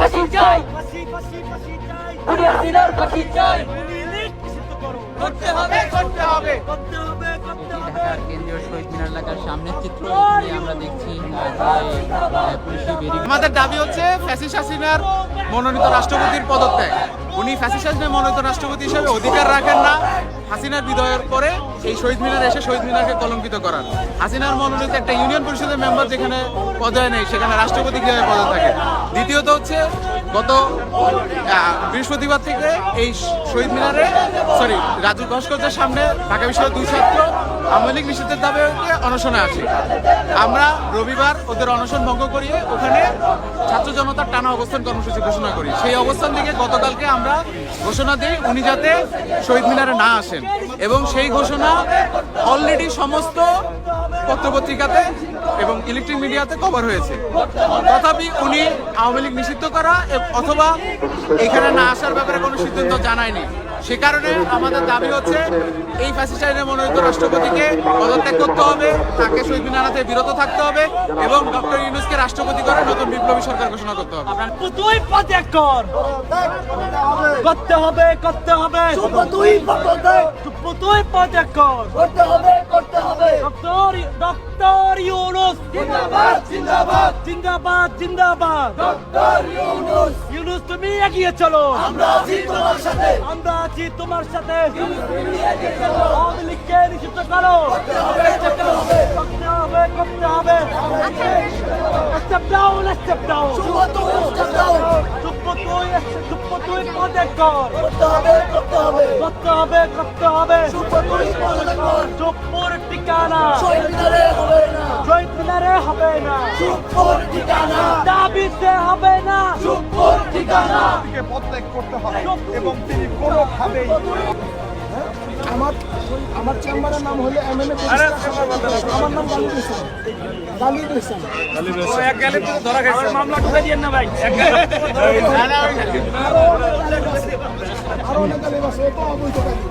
ফাঁসি চাই। ফাঁসি চাই। করতে হবে করতে হবে করতে হবে। করতে হবে কেন্দ্রীয় শহীদ মিনার এলাকার সামনের চিত্র আমরা দেখছি আমাদের দাবি হচ্ছে ফ্যাসিস হাসিনার মনোনীত রাষ্ট্রপতির পদত্যাগ। উনি ফ্যাসিস হাসিনার মনোনীত রাষ্ট্রপতি হিসেবে অধিকার রাখেন না। হাসিনার বিদয়ের পরে এই শহীদ মিনার এসে শহীদ মিনারকে কলঙ্কিত করার হাসিনার মনোনীত একটা ইউনিয়ন পরিষদের মেম্বার যেখানে পদে নেই, সেখানে রাষ্ট্রপতি কীভাবে পদে থাকে? দ্বিতীয়ত হচ্ছে গত বৃহস্পতিবার থেকে এই শহীদ মিনারে সরি রাজু ভাস্কর্যের সামনে ঢাকা বিশ্ববিদ্যালয়ের দুই ছাত্র আওয়ামী লীগ নিষিদ্ধের দাবিতে অনশনে আছি আমরা রবিবার ওদের অনশন ভঙ্গ করিয়ে ওখানে ছাত্র জনতার টানা অবস্থান কর্মসূচি ঘোষণা করি। সেই অবস্থান থেকে গতকালকে আমরা ঘোষণা দিই, উনি যাতে শহীদ মিনারে না আসেন। এবং সেই ঘোষণা অলরেডি সমস্ত পত্রপত্রিকাতে এবং ইলেকট্রিক মিডিয়াতে কভার হয়েছে। তথাপি উনি আওয়ামী লীগ নিষিদ্ধ করা অথবা এখানে না আসার ব্যাপারে কোনো সিদ্ধান্ত জানায়নি। সে কারণে আমাদের দাবি হচ্ছে এই ফ্যাসিস্ট আইনে মনোনীত রাষ্ট্রপতিকে পদত্যাগ করতে হবে তাকে শহীদ মিনারাতে বিরত থাকতে হবে এবং ডক্টর ইউনুসকে রাষ্ট্রপতি করে নতুন বিপ্লবী সরকার ঘোষণা করতে হবে। তুই পদত্যাগ কর। করতে হবে করতে হবে। তুই পদত্যাগ। তুই পদত্যাগ কর। করতে হবে করতে হবে। Doctor doctor Yunus. জিন্দাবাদ জিন্দাবাদ। জিন্দাবাদ জিন্দাবাদ। ডক্টর ইউনুস। ইউনুস তুমি এগিয়ে চলো। আমরা আছি তোমার সাথে। আমরা আছি তোমার সাথে। আওয়ামী লীগকে নিষিদ্ধ করো। করতে হবে করতে হবে। Step down step down step down চুপ তুই চুপ তুই পদত্যাগ কর। করতে হবে করতে হবে। করতে হবে করতে হবে। শুধুমাত্র পদত্যাগ কর চুপ্পুর ঠিকানা। শহীদ মিনারে হবে না। শহীদ মিনারে হবে না। চুপ্পর ঠিকানা। দাবিতে হবে না। চুপ্পর ঠিকানা। পদত্যাগ করতে হবে এবং তিনি কোনোভাবেই আমার আমার চেম্বারের নাম হলো এম এম আমার নাম ঢুকে দিয়ে না ভাই। আরও অনেক গালিব আছে। তো অবৈধ গালিব।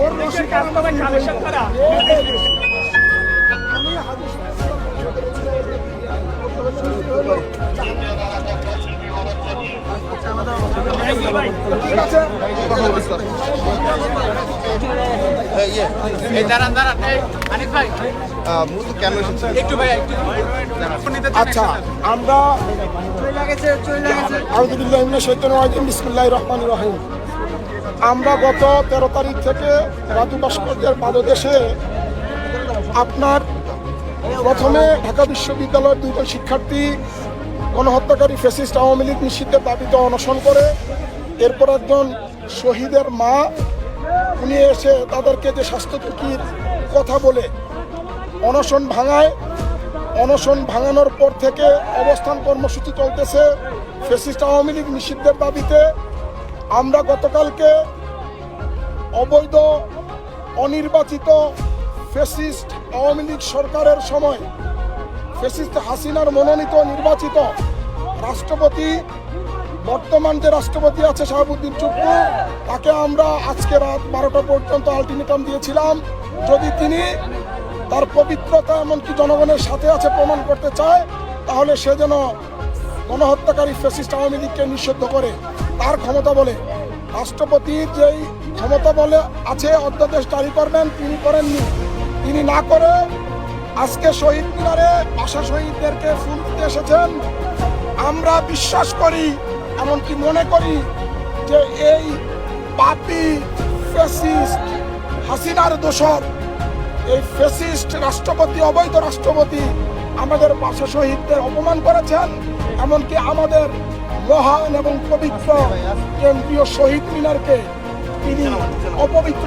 ওর কালেকশন আমি আচ্ছা আমরা আমরা গত তেরো তারিখ থেকে রাজু ভাস্কর্যের পাদদেশে আপনার প্রথমে ঢাকা বিশ্ববিদ্যালয়ের দুইজন শিক্ষার্থী গণহত্যাকারী ফেসিস্ট আওয়ামী লীগ নিষিদ্ধের দাবিতে অনশন করে এরপর একজন শহীদের মা, উনি এসে তাদেরকে যে স্বাস্থ্য ঝুঁকির কথা বলে, অনশন ভাঙায়। অনশন ভাঙানোর পর থেকে অবস্থান কর্মসূচি চলতেছে ফেসিস্ট আওয়ামী লীগ নিষিদ্ধের দাবিতে। আমরা গতকালকে অবৈধ, অনির্বাচিত ফেসিস্ট আওয়ামী লীগ সরকারের সময় ফেসিস্ট হাসিনার মনোনীত নির্বাচিত রাষ্ট্রপতি বর্তমান যে রাষ্ট্রপতি আছে শাহাবুদ্দিন চুপ্পু, তাকে আমরা আজকে রাত বারোটা পর্যন্ত আলটিমেটাম দিয়েছিলাম। যদি তিনি তার পবিত্রতা এমনকি জনগণের সাথে আছে প্রমাণ করতে চায়, তাহলে সে যেন গণহত্যাকারী ফেসিস্ট আওয়ামী লীগকে নিষিদ্ধ করে। তার ক্ষমতা বলে, রাষ্ট্রপতির যেই ক্ষমতা বলে আছে অধ্যাদেশ জারি করবেন, তিনি করেননি। তিনি না করে আজকে শহীদ মিনারে আশা শহীদদেরকে ফুল দিতে এসেছেন। আমরা বিশ্বাস করি এমনকি মনে করি যে এই পাপি ফেসিস্ট হাসিনার দোষর, এই ফেসিস্ট রাষ্ট্রপতি, অবৈধ রাষ্ট্রপতি আমাদের পাশা শহীদদের অপমান করেছেন, এমনকি আমাদের মহান এবং পবিত্র কেন্দ্রীয় শহীদ মিনারকে তিনি অপবিত্র